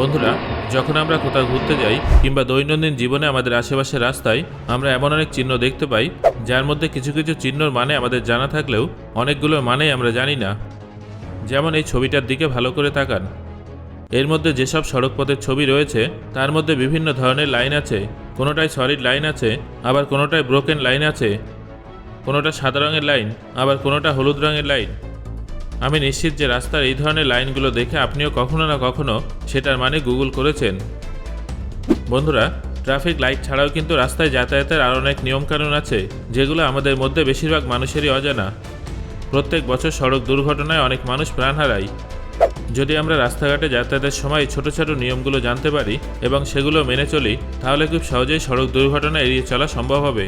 বন্ধুরা, যখন আমরা কোথাও ঘুরতে যাই কিংবা দৈনন্দিন জীবনে আমাদের আশেপাশের রাস্তায়, আমরা এমন অনেক চিহ্ন দেখতে পাই, যার মধ্যে কিছু কিছু চিহ্নর মানে আমাদের জানা থাকলেও অনেকগুলো মানেই আমরা জানি না। যেমন এই ছবিটার দিকে ভালো করে তাকান। এর মধ্যে যেসব সড়কপথের ছবি রয়েছে, তার মধ্যে বিভিন্ন ধরনের লাইন আছে। কোনোটায় সলিড লাইন আছে, আবার কোনোটায় ব্রোকেন লাইন আছে। কোনোটা সাদা রঙের লাইন, আবার কোনোটা হলুদ রঙের লাইন। আমি নিশ্চিত যে রাস্তার এই ধরনের লাইনগুলো দেখে আপনিও কখনো না কখনো সেটার মানে গুগল করেছেন। বন্ধুরা, ট্রাফিক লাইট ছাড়াও কিন্তু রাস্তায় যাতায়াতের আরও অনেক নিয়মকানুন আছে, যেগুলো আমাদের মধ্যে বেশিরভাগ মানুষেরই অজানা। প্রত্যেক বছর সড়ক দুর্ঘটনায় অনেক মানুষ প্রাণ হারায়। যদি আমরা রাস্তাঘাটে যাতায়াতের সময় ছোট ছোট নিয়মগুলো জানতে পারি এবং সেগুলো মেনে চলি, তাহলে খুব সহজেই সড়ক দুর্ঘটনা এড়িয়ে চলা সম্ভব হবে।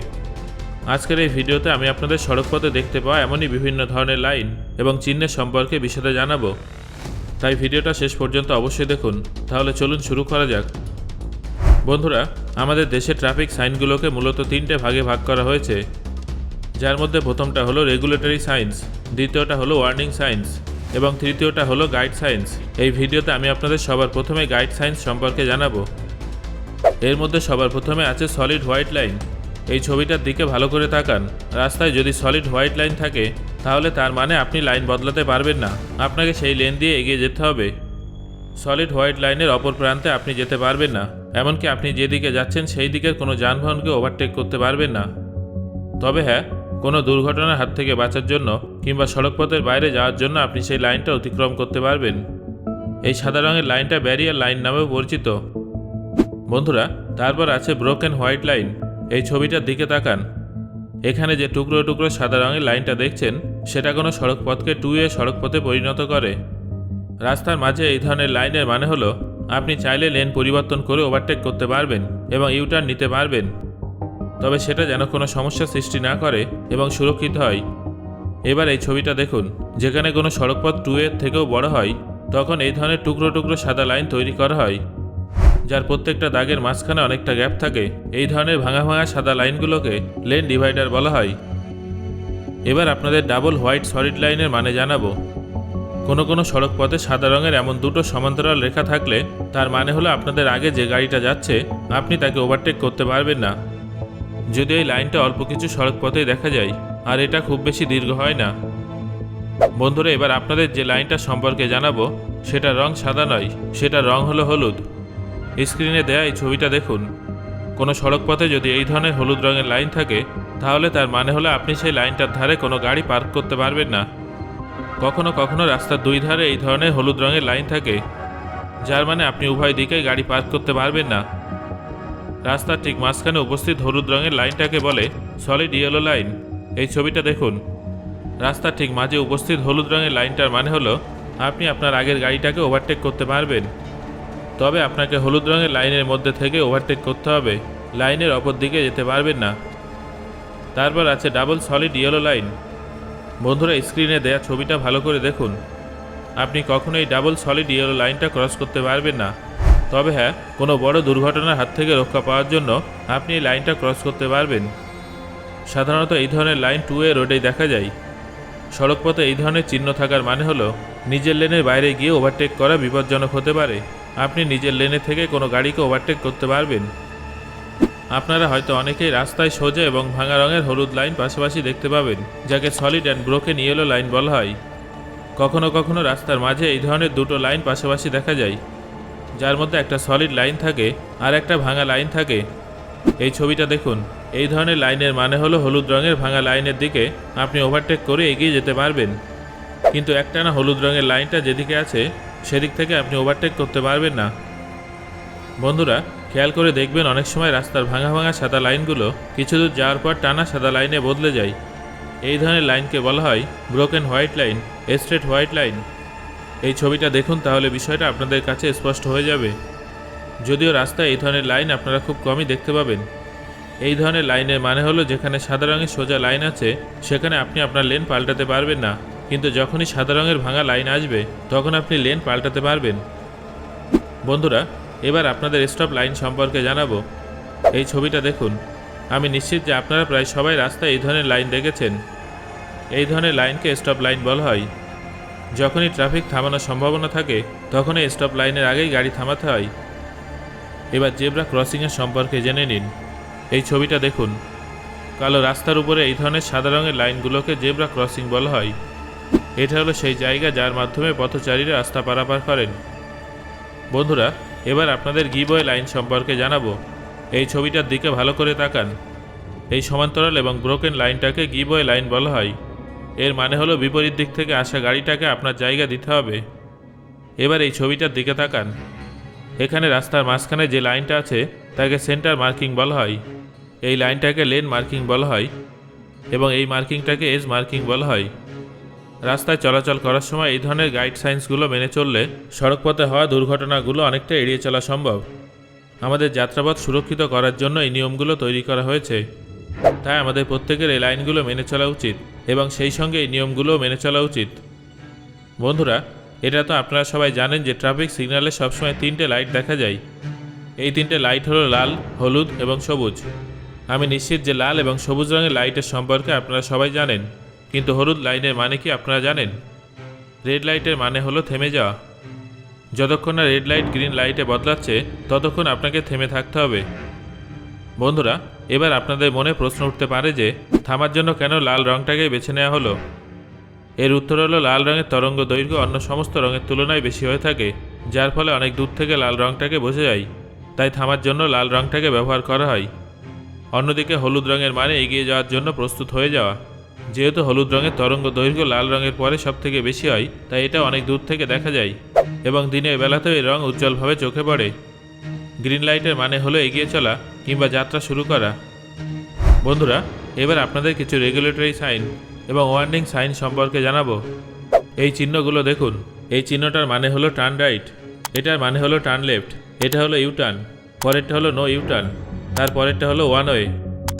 আজকের এই ভিডিওতে আমি আপনাদের সড়কপথে দেখতে পাওয়া এমনই বিভিন্ন ধরনের লাইন এবং চিহ্নের সম্পর্কে বিশদে জানাব। তাই ভিডিওটা শেষ পর্যন্ত অবশ্যই দেখুন। তাহলে চলুন শুরু করা যাক। বন্ধুরা, আমাদের দেশে ট্রাফিক সাইনগুলোকে মূলত তিনটে ভাগে ভাগ করা হয়েছে। যার মধ্যে প্রথমটা হলো রেগুলেটরি সাইন্স, দ্বিতীয়টা হলো ওয়ার্নিং সাইন্স, এবং তৃতীয়টা হলো গাইড সাইন্স। এই ভিডিওতে আমি আপনাদের সবার প্রথমে গাইড সাইন্স সম্পর্কে জানাব। এর মধ্যে সবার প্রথমে আছে সলিড হোয়াইট লাইন। এই ছবিটার দিকে ভালো করে তাকান। রাস্তায় যদি সলিড হোয়াইট লাইন থাকে, তাহলে তার মানে আপনি লাইন বদলাতে পারবেন না। আপনাকে সেই লেন দিয়ে এগিয়ে যেতে হবে। সলিড হোয়াইট লাইনের অপর প্রান্তে আপনি যেতে পারবেন না। এমনকি আপনি যেদিকে যাচ্ছেন, সেই দিকের কোনো যানবাহনকে ওভারটেক করতে পারবেন না। তবে হ্যাঁ কোনো দুর্ঘটনার হাত থেকে বাঁচার জন্য কিংবা সড়কপথের বাইরে যাওয়ার জন্য আপনি সেই লাইনটা অতিক্রম করতে পারবেন। এই সাদা রঙের লাইনটা ব্যারিয়ার লাইন নামেও পরিচিত। বন্ধুরা, তারপর আছে ব্রোকেন হোয়াইট লাইন এই ছবিটার দিকে তাকান। এখানে যে টুকরো টুকরো সাদা রঙের লাইনটা দেখছেন, সেটা কোনো সড়কপথকে টু এ সড়কপথে পরিণত করে। রাস্তার মাঝে এই ধরনের লাইনের মানে হলো, আপনি চাইলে লেন পরিবর্তন করে ওভারটেক করতে পারবেন এবং ইউটার্ন নিতে পারবেন। তবে সেটা যেন কোনো সমস্যা সৃষ্টি না করে এবং সুরক্ষিত হয়। এবার এই ছবিটা দেখুন, যেখানে কোনো সড়কপথ টু এর থেকেও বড় হয়, তখন এই ধরনের টুকরো টুকরো সাদা লাইন তৈরি করা হয়। যার প্রত্যেকটা দাগের মাঝখানে অনেকটা গ্যাপ থাকে। এই ধরনের ভাঙা ভাঙা সাদা লাইনগুলোকে লেন ডিভাইডার বলা হয়। এবার আপনাদের ডাবল হোয়াইট সলিড লাইনের মানে জানাব। কোনো কোনো সড়ক পথে সাদা রঙের এমন দুটো সমান্তরাল রেখা থাকলে তার মানে হলো আপনাদের আগে যে গাড়িটা যাচ্ছে, আপনি তাকে ওভারটেক করতে পারবেন না। যদি এই লাইনটা অল্প কিছু সড়ক পথেই দেখা যায়, আর এটা খুব বেশি দীর্ঘ হয় না। বন্ধুরা, এবার আপনাদের যে লাইনটা সম্পর্কে জানাব সেটা রং সাদা নয় সেটা রং হলো হলুদ। স্ক্রিনে দেয়া এই ছবিটা দেখুন। কোনো সড়ক পথে যদি এই ধরনের হলুদ রঙের লাইন থাকে, তাহলে তার মানে হলো আপনি সেই লাইনটার ধারে কোনো গাড়ি পার্ক করতে পারবেন না। কখনো কখনো রাস্তার দুই ধারে এই ধরনের হলুদ রঙের লাইন থাকে, যার মানে আপনি উভয় দিকেই গাড়ি পার্ক করতে পারবেন না। রাস্তার ঠিক মাঝখানে উপস্থিত হলুদ রঙের লাইনটাকে বলে সলিড ইয়েলো লাইন। এই ছবিটা দেখুন। রাস্তার ঠিক মাঝে উপস্থিত হলুদ রঙের লাইনটার মানে হলো আপনি আপনার আগের গাড়িটাকে ওভারটেক করতে পারবেন। তবে আপনাকে হলুদ রঙের লাইনের মধ্যে থেকে ওভারটেক করতে হবে। লাইনের অপর দিকে যেতে পারবেন না। তারপর আছে ডাবল সলিড ইয়েলো লাইন বন্ধুরা স্ক্রিনে দেয়া ছবিটা ভালো করে দেখুন। আপনি কখনোই ডাবল সলিড ইয়েলো লাইনটা ক্রস করতে পারবেন না। তবে হ্যাঁ কোনো বড় দুর্ঘটনার হাত থেকে রক্ষা পাওয়ার জন্য আপনি এই লাইনটা ক্রস করতে পারবেন। সাধারণত এই ধরনের লাইন টু এ রোডেই দেখা যায়। সড়কপথে এই ধরনের চিহ্ন থাকার মানে হলো, নিজের লেনের বাইরে গিয়ে ওভারটেক করা বিপজ্জনক হতে পারে। আপনি নিজের লেনে থেকে কোনো গাড়িকে ওভারটেক করতে পারবেন। আপনারা হয়তো অনেকেই রাস্তায় সোজা এবং ভাঙা রঙের হলুদ লাইন পাশাপাশি দেখতে পাবেন, যাকে solid and broken yellow line বলা হয়। কখনো কখনো রাস্তার মাঝে এই ধরনের দুটো লাইন পাশাপাশি দেখা যায়, যার মধ্যে একটা সলিড লাইন থাকে আর একটা ভাঙা লাইন থাকে। এই ছবিটা দেখুন, এই ধরনের লাইনের মানে হলো হলুদ রঙের ভাঙা লাইনের দিকে আপনি ওভারটেক করে এগিয়ে যেতে পারবেন। কিন্তু একটানা হলুদ রঙের লাইনটা যেদিকে আছে সেদিক থেকে আপনি ওভারটেক করতে পারবেন না। বন্ধুরা, খেয়াল করে দেখবেন অনেক সময় রাস্তার ভাঙা ভাঙা সাদা লাইনগুলো কিছু দূর যাওয়ার পর টানা সাদা লাইনে বদলে যায়। এই ধরনের লাইনকে বলা হয় broken white line straight white line এই ছবিটা দেখুন, তাহলে বিষয়টা আপনাদের কাছে স্পষ্ট হয়ে যাবে। যদিও রাস্তায় এই ধরনের লাইন আপনারা খুব কমই দেখতে পাবেন। এই ধরনের লাইনের মানে হলো যেখানে সাদা রঙের সোজা লাইন আছে, সেখানে আপনি আপনার লেন পাল্টাতে পারবেন না। কিন্তু যখনই সাদা রঙের ভাঙা লাইন আসবে, তখন আপনি লেন পাল্টাতে পারবেন। বন্ধুরা, এবার আপনাদের স্টপ লাইন সম্পর্কে জানাব। এই ছবিটা দেখুন। আমি নিশ্চিত যে আপনারা প্রায় সবাই রাস্তায় এই ধরনের লাইন দেখেছেন। এই ধরনের লাইনকে স্টপ লাইন বলা হয়। যখনই ট্রাফিক থামানোর সম্ভাবনা থাকে, তখনই স্টপ লাইনের আগেই গাড়ি থামাতে হয়। এবার জেব্রা ক্রসিংয়ের সম্পর্কে জেনে নিন। এই ছবিটা দেখুন। কালো রাস্তার উপরে এই ধরনের সাদা রঙের লাইনগুলোকে জেব্রা ক্রসিং বলা হয়। এটা হলো সেই জায়গা যার মাধ্যমে পথচারীরা রাস্তা পারাপার করেন। বন্ধুরা, এবার আপনাদের গিবয় লাইন সম্পর্কে জানাব। এই ছবিটার দিকে ভালো করে তাকান। এই সমান্তরাল এবং ব্রোকেন লাইনটাকে গিবয় লাইন বলা হয়। এর মানে হলো বিপরীত দিক থেকে আসা গাড়িটাকে আপনার জায়গা দিতে হবে। এবার এই ছবিটার দিকে তাকান। এখানে রাস্তার মাঝখানে যে লাইনটা আছে, তাকে সেন্টার মার্কিং বলা হয়। এই লাইনটাকে লেন মার্কিং বলা হয় এবং এই মার্কিংটাকে এজ মার্কিং বলা হয়। রাস্তায় চলাচল করার সময় এই ধরনের গাইড সাইন্সগুলো মেনে চললে সড়কপথে হওয়া দুর্ঘটনাগুলো অনেকটা এড়িয়ে চলা সম্ভব। আমাদের যাত্রাপথ সুরক্ষিত করার জন্য এই নিয়মগুলো তৈরি করা হয়েছে। তাই আমাদের প্রত্যেকের এই লাইনগুলো মেনে চলা উচিত এবং সেই সঙ্গে এই নিয়মগুলোও মেনে চলা উচিত। বন্ধুরা, এটা তো আপনারা সবাই জানেন যে ট্রাফিক সিগন্যালে সবসময় তিনটে লাইট দেখা যায়। এই তিনটে লাইট হলো লাল, হলুদ এবং সবুজ। আমি নিশ্চিত যে লাল এবং সবুজ রঙের লাইটের সম্পর্কে আপনারা সবাই জানেন। কিন্তু হলুদ লাইনের মানে কি আপনারা জানেন? রেড লাইটের মানে হলো থেমে যাওয়া। যতক্ষণ না রেড লাইট গ্রিন লাইটে বদলাচ্ছে, ততক্ষণ আপনাকে থেমে থাকতে হবে। বন্ধুরা, এবার আপনাদের মনে প্রশ্ন উঠতে পারে যে, থামার জন্য কেন লাল রংটাকে বেছে নেওয়া হলো? এর উত্তর হলো, লাল রঙের তরঙ্গ দৈর্ঘ্য অন্য সমস্ত রঙের তুলনায় বেশি হয়ে থাকে, যার ফলে অনেক দূর থেকে লাল রংটাকে বোঝা যায়। তাই থামার জন্য লাল রংটাকে ব্যবহার করা হয়। অন্যদিকে হলুদ রঙের মানে এগিয়ে যাওয়ার জন্য প্রস্তুত হয়ে যাওয়া। যেহেতু হলুদ রঙের তরঙ্গ দৈর্ঘ্য লাল রঙের পরে সব থেকে বেশি হয়, তাই এটা অনেক দূর থেকে দেখা যায় এবং দিনের বেলাতেও এই রং উজ্জ্বলভাবে চোখে পড়ে। গ্রিন লাইটের মানে হলো এগিয়ে চলা কিংবা যাত্রা শুরু করা। বন্ধুরা, এবার আপনাদের কিছু রেগুলেটরি সাইন এবং ওয়ার্নিং সাইন সম্পর্কে জানাব। এই চিহ্নগুলো দেখুন, এই চিহ্নটার মানে হলো টার্ন রাইট এটার মানে হলো টার্ন লেফট এটা হলো ইউটার্ন পরেরটা হলো নো ইউটার্ন তারপরেরটা হলো ওয়ান ওয়ে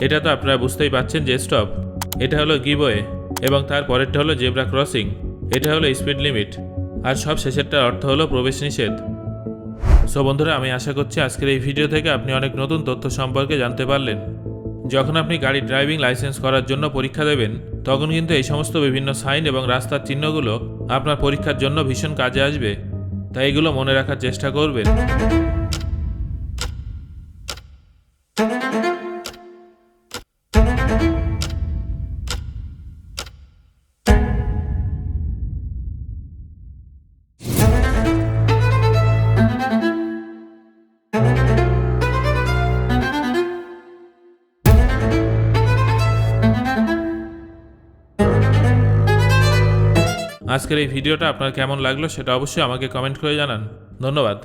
এটা তো আপনারা বুঝতেই পাচ্ছেন যে স্টপ এটা হলো গিবওয়ে এবং তার পরেরটা হলো জেব্রা ক্রসিং। এটা হলো স্পিড লিমিট। আর সব শেষেরটার অর্থ হলো প্রবেশ নিষেধ। সো বন্ধুরা, আমি আশা করছি আজকের এই ভিডিও থেকে আপনি অনেক নতুন তথ্য সম্পর্কে জানতে পারলেন। যখন আপনি গাড়ি ড্রাইভিং লাইসেন্স করার জন্য পরীক্ষা দেবেন, তখন কিন্তু এই সমস্ত বিভিন্ন সাইন এবং রাস্তার চিহ্নগুলো আপনার পরীক্ষার জন্য ভীষণ কাজে আসবে। তাই এগুলো মনে রাখার চেষ্টা করবেন। আজকের এই ভিডিওটা আপনার কেমন লাগল সেটা অবশ্যই আমাকে কমেন্ট করে জানান। ধন্যবাদ।